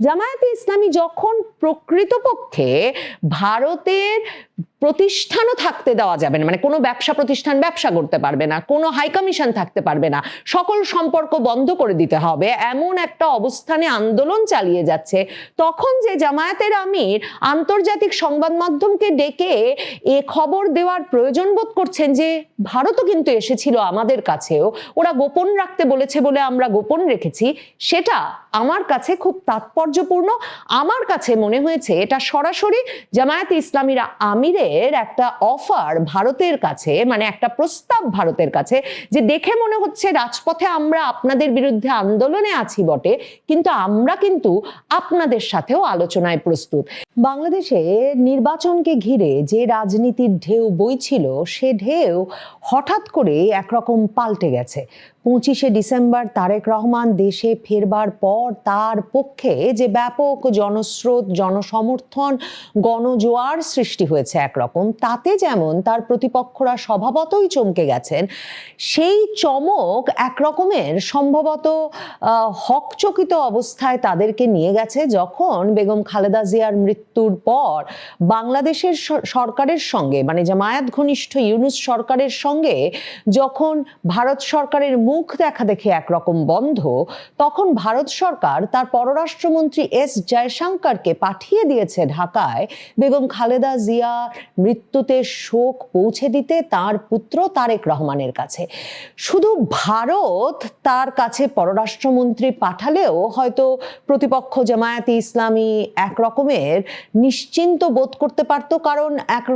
জামায়াতে ইসলামী যখন প্রকৃতপক্ষে ভারতের প্রতিষ্ঠানও থাকতে দেওয়া যাবে না। মানে কোনো ব্যবসা প্রতিষ্ঠান ব্যবসা করতে পারবে না, কোনো হাই কমিশন থাকতে পারবে না। সকল সম্পর্ক বন্ধ করে দিতে হবে। এমন একটা অবস্থানে আন্দোলন চালিয়ে যাচ্ছে। তখন যে জামায়াতের আমির আন্তর্জাতিক সংবাদ মাধ্যমকে ডেকে এ খবর দেওয়ার প্রয়োজন বোধ করছেন যে, ভারতও কিন্তু এসেছিল আমাদের কাছেও। ওরা গোপন রাখতে বলেছে বলে আমরা গোপন রেখেছি। সেটা আমার কাছে খুব তাৎপর্যপূর্ণ। আমার কাছে মনে হয়েছে এটা সরাসরি জামায়াতে ইসলামীরা আমিরের একটা অফার ভারতের কাছে মানে একটা প্রস্তাব ভারতের কাছে যে দেখে মনে হচ্ছে রাজপথে আমরা আপনাদের বিরুদ্ধে আন্দোলনে আছি বটে, কিন্তু আমরা কিন্তু আপনাদের সাথেও আলোচনায় প্রস্তুত। বাংলাদেশে নির্বাচনকে ঘিরে যে রাজনীতির ঢেউ বইছিল, সে ঢেউ হঠাৎ করে একরকম পাল্টে গেছে। পঁচিশে ডিসেম্বর তারেক রহমান দেশে ফেরবার পর তার পক্ষে যে ব্যাপক জনস্রোত, জনসমর্থন, গণজোয়ার সৃষ্টি হয়েছে একরকম, তাতে যেমন তার প্রতিপক্ষরা স্বভাবতই চমকে গেছেন, সেই চমক একরকমের সম্ভবত হকচকিত অবস্থায় তাদেরকে নিয়ে গেছে যখন বেগম খালেদা জিয়ার মৃত্যুর পর বাংলাদেশের সরকারের সঙ্গে মানে জামায়াত ঘনিষ্ঠ ইউনুস সরকারের সঙ্গে যখন ভারত সরকারের মুখ দেখা দেখে একরকম বন্ধ, তখন ভারত সরকার তার পররাষ্ট্রমন্ত্রী এস জয়শঙ্করকে পাঠিয়ে দিয়েছে ঢাকায়। বেগম খালেদা জিয়া মৃত্যুতে শোক পৌঁছে দিতে তার পুত্র তারেক রহমানের কাছে। শুধু ভারত তার কাছে পররাষ্ট্রমন্ত্রী পাঠালেও হয়তো প্রতিপক্ষ জামায়াতে ইসলামী এক রকমের নিশ্চিন্ত বোধ করতে পারত, কারণ এক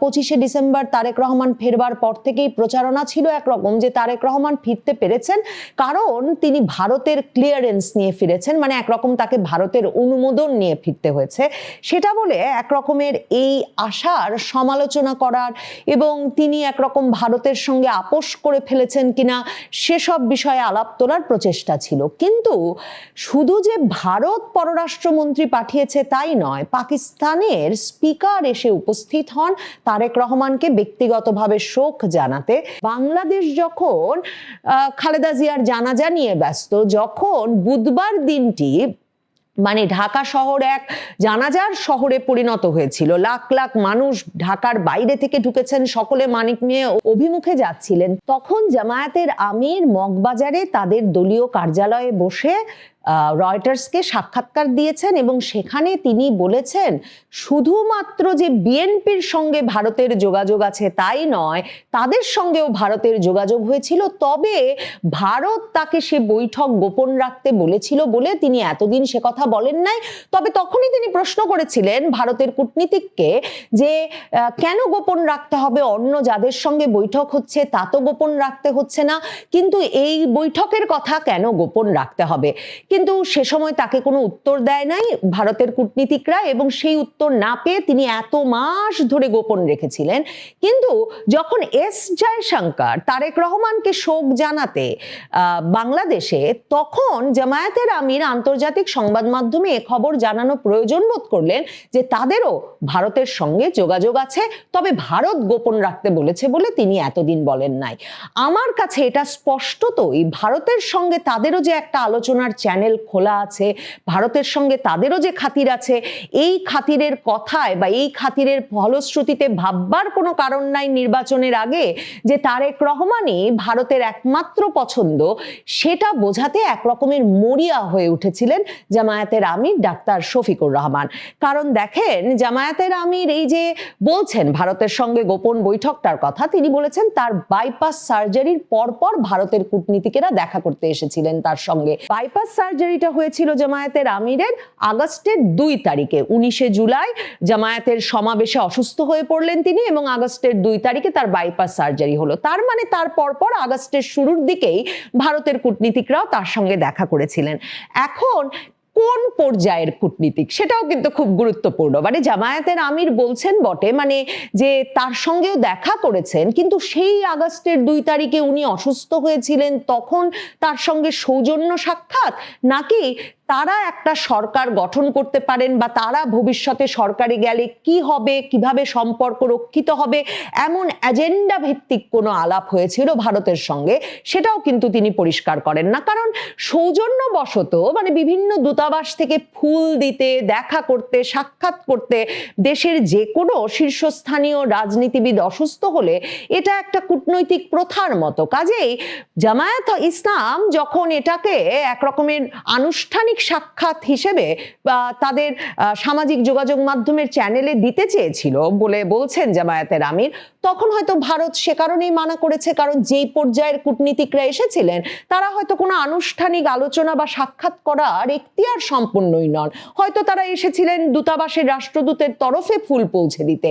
পঁচিশে ডিসেম্বর তারেক রহমান ফেরবার পর থেকেই প্রচারণা ছিল একরকম যে তারেক রহমান ফিরতে পেরেছেন, কারণ তিনি ভারতের ক্লিয়ারেন্স নিয়ে ফিরেছেন মানে একরকম তাকে ভারতের অনুমোদন নিয়ে ফিরতে হয়েছে। সেটা বলে একরকমের এই আশার সমালোচনা করার এবং তিনি একরকম ভারতের সঙ্গে আপোষ করে ফেলেছেন কিনা, সেসব বিষয়ে আলাপ তোলার প্রচেষ্টা ছিল। কিন্তু শুধু যে ভারত পররাষ্ট্রমন্ত্রী পাঠিয়েছে তাই নয় পাকিস্তানের স্পিকার এসে উপস্থিত হন তারেক রহমানকে ব্যক্তিগতভাবে শোক জানাতে। বাংলাদেশ যখন খালেদা জিয়ার জানাজা নিয়ে ব্যস্ত, যখন বুধবার দিনটি মানে ঢাকা শহর এক জানাজার শহরে পরিণত হয়েছিল, লাখ লাখ মানুষ ঢাকার বাইরে থেকে ঢুকেছেন, সকলে মানিক নিয়ে অভিমুখে যাচ্ছিলেন, তখন জামায়াতের আমির মগবাজারে তাদের দলীয় কার্যালয়ে বসে রয়টার্সকে সাক্ষাৎকার দিয়েছেন এবং সেখানে তিনি বলেছেন, শুধুমাত্র যে বিএনপির সঙ্গে ভারতের যোগাযোগ আছে তাই নয়, তাদের সঙ্গেও ভারতের যোগাযোগ হয়েছিল। তবে ভারত তাকে সে বৈঠক গোপন রাখতে বলেছিল বলে তিনি এতদিন সে কথা বলেন নাই। তবে তখনই তিনি প্রশ্ন করেছিলেন ভারতের কূটনীতিককে যে কেন গোপন রাখতে হবে? অন্য যাদের সঙ্গে বৈঠক হচ্ছে তা তো গোপন রাখতে হচ্ছে না। কিন্তু এই বৈঠকের কথা কেন গোপন রাখতে হবে? কিন্তু সে সময় তাকে কোনো উত্তর দেয় নাই ভারতের কূটনীতিকরা এবং সেই উত্তর না পেয়ে তিনি এত মাস ধরে গোপন রেখেছিলেন। কিন্তু যখন এস জয়শঙ্কর, তারেক রহমানকে শোক জানাতে বাংলাদেশে, তখন জামায়াতের আমির আন্তর্জাতিক সংবাদ মাধ্যমে এ খবর জানানো প্রয়োজন বোধ করলেন যে তাদেরও ভারতের সঙ্গে যোগাযোগ আছে, তবে ভারত গোপন রাখতে বলেছে বলে তিনি এতদিন বলেন নাই। আমার কাছে এটা স্পষ্টতই, ভারতের সঙ্গে তাদেরও যে একটা আলোচনার চ্যানেল খোলা আছে, ভারতের সঙ্গে তাদেরও যে খাতির আছে, এই খাতিরের কথায় বা এই খাতিরের ফলশ্রুতিতে ভাববার কোনো কারণ নাই নির্বাচনের আগে যে তারেক রহমানই ভারতের একমাত্র পছন্দ, সেটা বোঝাতে এক রকমের মরিয়া হয়ে উঠেছিলেন জামায়াতের আমির ডাক্তার শফিকুর রহমান। কারণ দেখেন, জামায়াতের আমির এই যে বলছেন ভারতের সঙ্গে গোপন বৈঠকটার কথা, তিনি বলেছেন তার বাইপাস সার্জারির পরপর ভারতের কূটনীতিকেরা দেখা করতে এসেছিলেন তার সঙ্গে। বাইপাস সার্জারিটা হয়েছিল জামায়াতের আমিরের আগস্টের দুই তারিখে, উনিশে জুলাই। জামায়াতের সমাবেশে অসুস্থ হয়ে পড়লেন তিনি এবং আগস্টের দুই তারিখে তার বাইপাস সার্জারি হলো। তার মানে তার পরপর আগস্টের শুরুর দিকেই ভারতের কূটনীতিকরাও তার সঙ্গে দেখা করেছিলেন। এখন কোন পর্যায়ের কূটনীতিক? সেটাও কিন্তু খুব গুরুত্বপূর্ণ। মানে জামায়াতের আমির বলছেন বটে মানে যে তার সঙ্গেও দেখা করেছেন, কিন্তু সেই আগস্টের দুই তারিখে উনি অসুস্থ হয়েছিলেন, তখন তার সঙ্গে সৌজন্য সাক্ষাৎ? নাকি তারা একটা সরকার গঠন করতে পারেন বা তারা ভবিষ্যতে সরকারে গেলে কি হবে, কীভাবে সম্পর্ক রক্ষিত হবে, এমন এজেন্ডা ভিত্তিক কোনো আলাপ হয়েছিল ভারতের সঙ্গে, সেটাও কিন্তু তিনি পরিষ্কার করেন না। কারণ সৌজন্যবশত মানে বিভিন্ন দূতাবাস থেকে ফুল দিতে, দেখা করতে, সাক্ষাৎ করতে দেশের যে কোনো শীর্ষস্থানীয় রাজনীতিবিদ অসুস্থ হলে এটা একটা কূটনৈতিক প্রথার মতো। কাজেই জামায়াত ইসলাম যখন এটাকে এক রকমের আনুষ্ঠানিক সাক্ষাৎ হিসেবে তাদের সামাজিক যোগাযোগ মাধ্যমের চ্যানেলে দিতে চেয়েছিল বলে বলছেন জামায়াতের আমির। তখন হয়তো ভারত সে কারণেই মানা করেছে, কারণ যেই পর্যায়ের কূটনীতিকরা এসেছিলেন, তারা হয়তো কোনো আনুষ্ঠানিক আলোচনা বা সাক্ষাৎ করার এখতিয়ার সম্পন্নই নন। হয়তো তারা এসেছিলেন দূতাবাসের রাষ্ট্রদূতের তরফে ফুল পৌঁছে দিতে।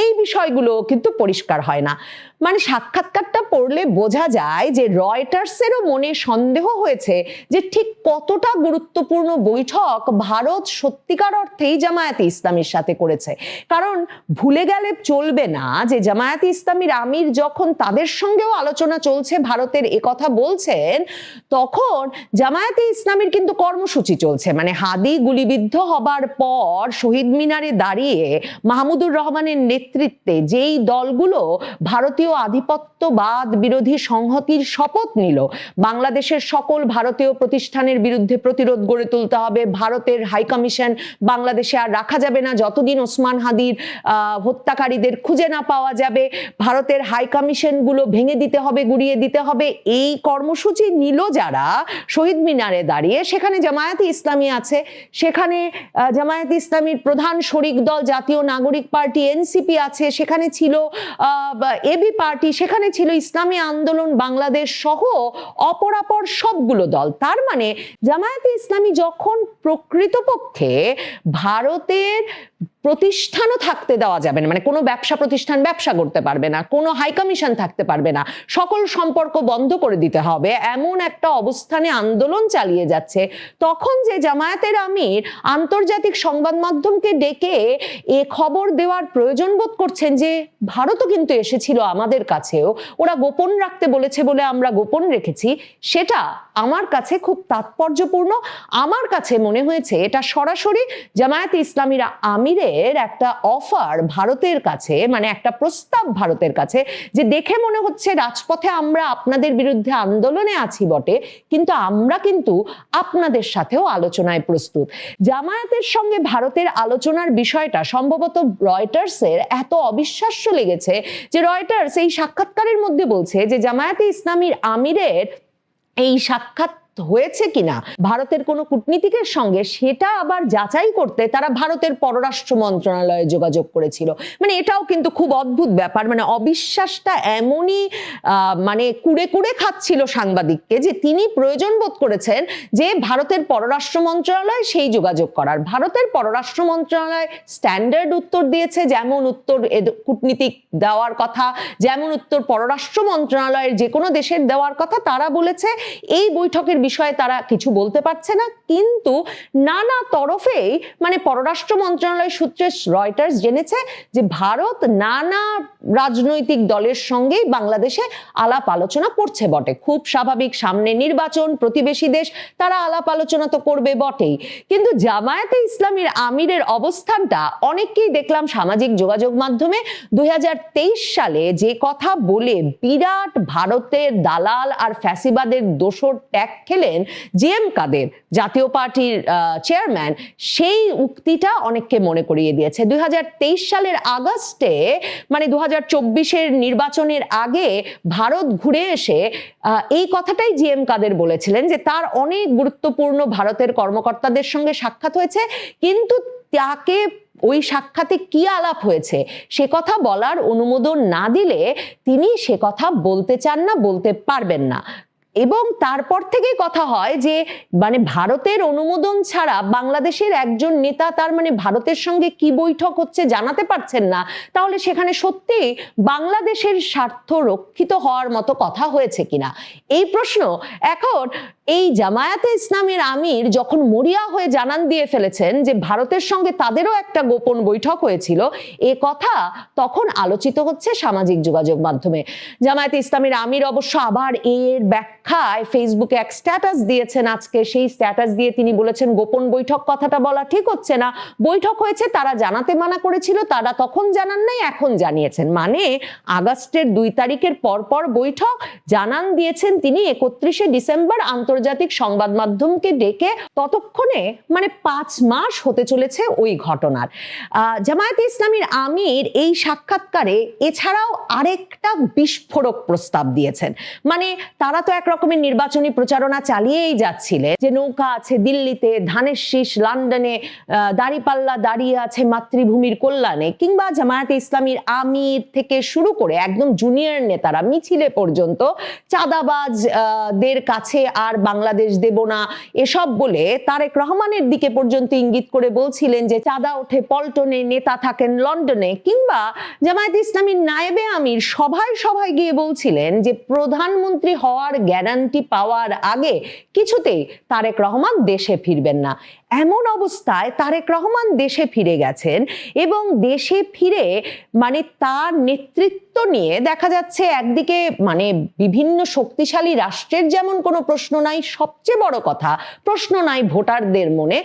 এই বিষয়গুলো কিন্তু পরিষ্কার হয় না। মানে সাক্ষাৎকারটা পড়লে বোঝা যায় যে রয়টার্সেরও মনে সন্দেহ হয়েছে যে ঠিক কতটা গুরুত্বপূর্ণ বৈঠক ভারত সত্যিকার অর্থেই জামায়াতে ইসলামের সাথে করেছে। কারণ ভুলে গেলে চলবে না যে জামায়াতে ইসলামীর আমির যখন তাদের সঙ্গেও আলোচনা চলছে, ভারতের কথা বলছেন, তখন জামায়াতে ইসলামীর কিন্তু কর্মসূচি চলছে। মানে হাদি গুলিবিদ্ধ হবার পর শহীদ মিনারে দাঁড়িয়ে মাহমুদুর রহমানের নেতৃত্বে যেই দলগুলো ভারতীয় আধিপত্যবাদ বিরোধী সংহতির শপথ নিল, বাংলাদেশের সকল ভারতীয় প্রতিষ্ঠানের বিরুদ্ধে প্রতিরোধ গড়ে তুলতে হবে। ভারতের হাই কমিশন বাংলাদেশে আর রাখা যাবে না। যতদিন ওসমান হাদির হত্যাকারীদের খুঁজে না পাওয়া যাবে ভারতের হাই কমিশনগুলো ভেঙে দিতে হবে, গুড়িয়ে দিতে হবে। এই কর্মসূচি নিল যারা, শহীদ মিনারে দাঁড়িয়ে, সেখানে জামায়াতে ইসলামী আছে। সেখানে জামায়াতে ইসলামীর প্রধান শরিক দল, জাতীয় নাগরিক পার্টি এনসিপি আছে, সেখানে ছিল এবি পার্টি, সেখানে ছিল ইসলামী আন্দোলন, বাংলাদেশ সহ অপরাপর সবগুলো দল। তার মানে জামায়াতে ইসলামী যখন প্রকৃতপক্ষে ভারতের প্রতিষ্ঠানও থাকতে দেওয়া যাবে না। মানে কোনো ব্যবসা প্রতিষ্ঠান ব্যবসা করতে পারবে না, কোনো হাই কমিশন থাকতে পারবে না। সকল সম্পর্ক বন্ধ করে দিতে হবে। এমন একটা অবস্থানে আন্দোলন চালিয়ে যাচ্ছে। তখন যে জামায়াতের আমির আন্তর্জাতিক সংবাদ মাধ্যমকে ডেকে এ খবর দেওয়ার প্রয়োজন বোধ করছেন যে, ভারতও কিন্তু এসেছিল আমাদের কাছেও। ওরা গোপন রাখতে বলেছে বলে আমরা গোপন রেখেছি। সেটা আমার কাছে খুব তাৎপর্যপূর্ণ। আমার কাছে মনে হয়েছে এটা সরাসরি জামায়াতে ইসলামীরা আমিরের একটা অফার ভারতের কাছে মানে একটা প্রস্তাব ভারতের কাছে, যে দেখে মনে হচ্ছে রাজপথে আমরা আপনাদের বিরুদ্ধে আন্দোলনে আছি বটে, কিন্তু আমরা কিন্তু আপনাদের সাথেও আলোচনায় প্রস্তুত। জামায়াতের সঙ্গে ভারতের আলোচনার বিষয়টা সম্ভবত রয়টার্সের এত অবিশ্বাস্য লেগেছে যে রয়টার্স এই সাক্ষাৎকারের মধ্যে বলছে যে জামায়াতে ইসলামীর আমিরের এই সাক্ষাৎ হয়েছে কিনা? ভারতের কোনো কূটনীতিকের সঙ্গে সেটা আবার যাচাই করতে তারা ভারতের পররাষ্ট্র মন্ত্রণালয়ে যোগাযোগ করেছিল। মানে এটাও কিন্তু খুব অদ্ভুত ব্যাপার। মানে অবিশ্বাসটা এমনই মানে কুড়ে কুড়ে খাচ্ছিল সাংবাদিককে যে তিনি প্রয়োজন বোধ করেছেন যে ভারতের পররাষ্ট্র মন্ত্রণালয় সেই যোগাযোগ করার। ভারতের পররাষ্ট্র মন্ত্রণালয় স্ট্যান্ডার্ড উত্তর দিয়েছে, যেমন উত্তর কূটনীতিক দেওয়ার কথা, যেমন উত্তর পররাষ্ট্র মন্ত্রণালয়ের যে কোনো দেশের দেওয়ার কথা, তারা বলেছে, এই বৈঠকের বিষয়ে তারা কিছু বলতে পারছে না, কিন্তু নানা তরফেই মানে পররাষ্ট্র মন্ত্রণালয় সূত্রে রয়টার্স জেনেছে যে ভারত নানা রাজনৈতিক দলের সঙ্গেই বাংলাদেশে আলাপ আলোচনা করছে বটে। খুব স্বাভাবিক, সামনে নির্বাচন, প্রতিবেশী দেশ, তারা আলাপ আলোচনা তো করবে বটেই। কিন্তু জামায়াতে ইসলামীর আমিরের অবস্থানটা অনেককেই দেখলাম সামাজিক যোগাযোগ মাধ্যমে। দুই হাজার তেইশ সালে যে কথা বলে বিরাট ভারতের দালাল আর ফ্যাসিবাদের দোষর ট্যাগ খেলেন জি এম কাদের, জাতীয় পার্টির চেয়ারম্যান, সেই উক্তিটা অনেককে মনে করিয়ে দিয়েছে। দুই সালের আগস্টে মানে দু হাজার নির্বাচনের আগে ভারত ঘুরে এসে এই কথাটাই জি এম কাদের বলেছিলেন যে তার অনেক গুরুত্বপূর্ণ ভারতের কর্মকর্তাদের সঙ্গে সাক্ষাৎ হয়েছে, কিন্তু তাকে ওই সাক্ষাতে কি আলাপ হয়েছে সে কথা বলার অনুমোদন না দিলে তিনি সে কথা বলতে চান না, বলতে পারবেন না। এবং তারপর থেকেই কথা হয় যে মানে ভারতের অনুমোদন ছাড়া বাংলাদেশের একজন নেতা তার মানে ভারতের সঙ্গে কি বৈঠক হচ্ছে জানাতে পারছেন না। তাহলে সেখানে সত্যি বাংলাদেশের স্বার্থ রক্ষিত হওয়ার মতো কথা হয়েছে কিনা? এই প্রশ্ন এখন এই জামায়াতে ইসলামের আমির যখন মরিয়া হয়ে জানান দিয়ে ফেলেছেন যে, ভারতের সঙ্গে তাদেরও একটা গোপন বৈঠক হয়েছিল, এ কথা তখন আলোচিত হচ্ছে সামাজিক যোগাযোগ মাধ্যমে। জামায়াতে ইসলামের আমির অবশ্য আবার এর ব্যাখ্যা ব্যাখ্যায় ফেসবুকে এক স্ট্যাটাস দিয়েছেন আজকে। সেই স্ট্যাটাস দিয়ে তিনি বলেছেন, গোপন বৈঠক কথাটা বলা ঠিক হচ্ছে না। বৈঠক হয়েছে, তারা জানাতে মানা করেছিল, তারা তখন জানান নাই, এখন জানিয়েছেন। মানে আগস্টের দুই তারিখের পরপর বৈঠক, জানান দিয়েছেন তিনি একত্রিশে ডিসেম্বর আন্তর্জাতিক সংবাদ মাধ্যমকে ডেকে ততক্ষণে মানে পাঁচ মাস হতে চলেছে ওই ঘটনার। জামায়াতে ইসলামীর আমির এই সাক্ষাৎকারে এছাড়াও আরেকটা বিস্ফোরক প্রস্তাব দিয়েছেন। মানে তারা তো এক রকমের নির্বাচনী প্রচারণা চালিয়েই যাচ্ছিলেন। যে নৌকা আছে দিল্লিতে, ধানের শীষ লন্ডনে দাঁড়িপাল্লা দাঁড়িয়ে আছে মাতৃভূমির কল্যাণে, কিংবা জামায়াতে ইসলামীর আমির থেকে শুরু করে একদম জুনিয়র নেতারা মিছিলে পর্যন্ত চাঁদাবাজ দের কাছে আর বাংলাদেশ দেব না, এসব বলে তারেক রহমানের দিকে পর্যন্ত ইঙ্গিত করে বলছিলেন যে চাঁদা ওঠে পল্টনে, নেতা থাকেন লন্ডনে, কিংবা জামায়াত ইসলামীর নায়েবে আমির সভায় সভায় গিয়ে বলছিলেন যে প্রধানমন্ত্রী হওয়ার গ্যারান্টি পাওয়ার আগে কিছুতেই তারেক রহমান দেশে ফিরবেন না। এমন অবস্থায় তারেক রহমান দেশে ফিরে গেছেন এবং দেশে ফিরে মানে তার নেতৃত্ব নিয়ে দেখা যাচ্ছে একদিকে মানে বিভিন্ন শক্তিশালী রাষ্ট্রের যেমন কোনো প্রশ্ন নাই, সবচেয়ে বড় কথা প্রশ্ন নাই ভোটারদের মনে।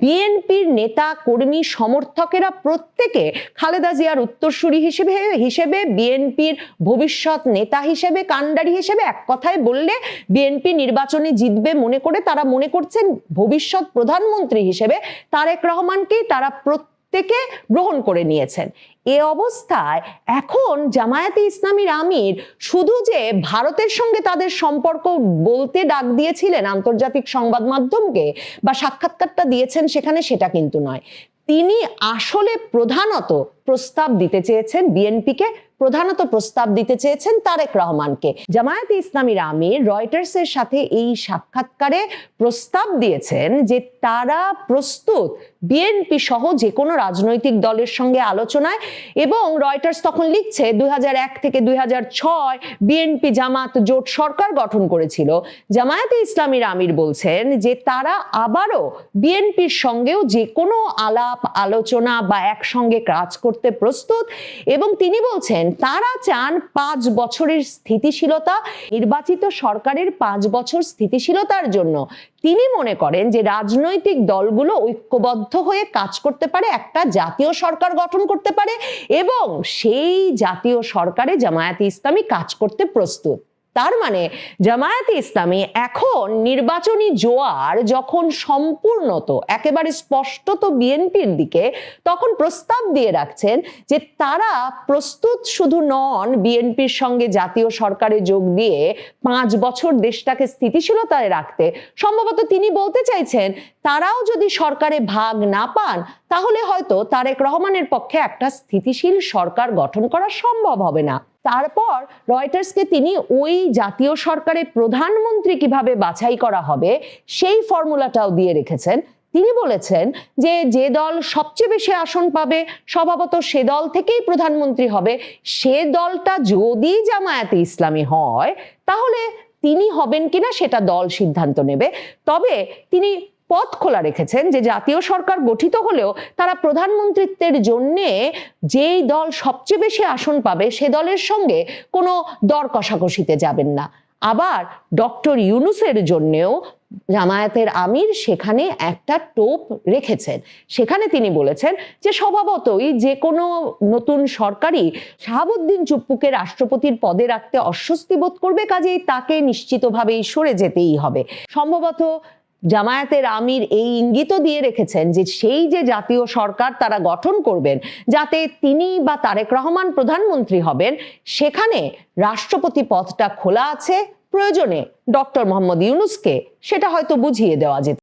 বিএনপির নেতা, কর্মী, সমর্থকেরা প্রত্যেকে খালেদা জিয়ার উত্তরসূরি হিসেবে হিসেবে বিএনপির ভবিষ্যৎ নেতা হিসেবে, কাণ্ডারি হিসেবে এক কথায় বললে বিএনপি নির্বাচনে জিতবে মনে করে তারা মনে করছেন ভবিষ্যৎ প্রধানমন্ত্রী হিসেবে তারেক রহমানকেই তারা প্রত্যেকে গ্রহণ করে নিয়েছেন। এ অবস্থায় এখন জামায়াতে ইসলামীর আমির শুধু যে ভারতের সঙ্গে তাদের সম্পর্ক বলতে ডাক দিয়েছিলেন আন্তর্জাতিক সংবাদ মাধ্যমকে বা সাক্ষাৎকারটা দিয়েছেন সেখানে সেটা কিন্তু নয়। তিনি আসলে প্রধানত প্রস্তাব দিতে চেয়েছেন বিএনপিকে, প্রধানত প্রস্তাব দিতে চেয়েছেন তারেক রহমানকে। জামায়াতে ইসলামীর আমির রয়টার্সের সাথে এই সাক্ষাৎকারে প্রস্তাব দিয়েছেন যে তারা প্রস্তুত বিএনপি সহ যে কোনো রাজনৈতিক দলের সঙ্গে আলোচনায় এবং রয়টার্স তখন লিখছে দুই হাজার এক থেকে দুই হাজার ছয় বিএনপি জামাত জোট সরকার গঠন করেছিল। জামায়াতে ইসলামীর আমির বলছেন যে তারা আবারও বিএনপির সঙ্গেও যে কোনো আলাপ, আলোচনা বা একসঙ্গে কাজ করতে প্রস্তুত এবং তিনি বলছেন, তারা চান পাঁচ বছরের স্থিতিশীলতা, নির্বাচিত সরকারের পাঁচ বছর স্থিতিশীলতার জন্য। তিনি মনে করেন যে রাজনৈতিক দলগুলো ঐক্যবদ্ধ হয়ে কাজ করতে পারে, একটা জাতীয় সরকার গঠন করতে পারে এবং সেই জাতীয় সরকারে জামায়াতে ইসলামী কাজ করতে প্রস্তুত। তার মানে জামায়াতে ইসলামী এখন নির্বাচনী জোয়ার যখন সম্পূর্ণত, একেবারে স্পষ্টত বিএনপির দিকে, তখন প্রস্তাব দিয়ে রাখছেন যে তারা প্রস্তুত শুধু নন বিএনপির সঙ্গে জাতীয় সরকারে যোগ দিয়ে পাঁচ বছর দেশটাকে স্থিতিশীলতায় রাখতে। সম্ভবত তিনি বলতে চাইছেন, তারাও যদি সরকারে ভাগ না পান তাহলে হয়তো তারেক রহমানের পক্ষে একটা স্থিতিশীল সরকার গঠন করা সম্ভব হবে না। তারপর রয়টার্সকে তিনি ওই জাতীয় সরকারের প্রধানমন্ত্রী কীভাবে বাছাই করা হবে, সেই ফর্মুলাটাও দিয়ে রেখেছেন। তিনি বলেছেন যে যে দল সবচেয়ে বেশি আসন পাবে, স্বভাবত সে দল থেকেই প্রধানমন্ত্রী হবে। সে দলটা যদি জামায়াতে ইসলামী হয়, তাহলে তিনি হবেন কিনা সেটা দল সিদ্ধান্ত নেবে। তবে তিনি পথ খোলা রেখেছেন যে জাতীয় সরকার গঠিত হলেও তারা প্রধানমন্ত্রিত্বের জন্যে যেই দল সবচেয়ে বেশি আসন পাবে সে দলের সঙ্গে কোনো দর কষাকষিতে যাবেন না। আবার ডক্টর ইউনুসের জন্যেও জামায়াতের আমির সেখানে একটা টোপ রেখেছেন। সেখানে তিনি বলেছেন যে স্বভাবতই যে কোনো নতুন সরকারই শাহাবুদ্দিন চুপ্পুকে রাষ্ট্রপতির পদে রাখতে অস্বস্তি বোধ করবে, কাজেই তাকে নিশ্চিতভাবেই সরে যেতেই হবে। সম্ভবত জামায়াতের আমির এই ইঙ্গিত দিয়ে রেখেছেন যে সেই যে জাতীয় সরকার তারা গঠন করবেন, যাতে তিনি বা তারেক রহমান প্রধানমন্ত্রী হবেন, সেখানে রাষ্ট্রপতি পদটা খোলা আছে, প্রয়োজনে ডক্টর মোহাম্মদ ইউনুসকে সেটা হয়তো বুঝিয়ে দেওয়া যেত।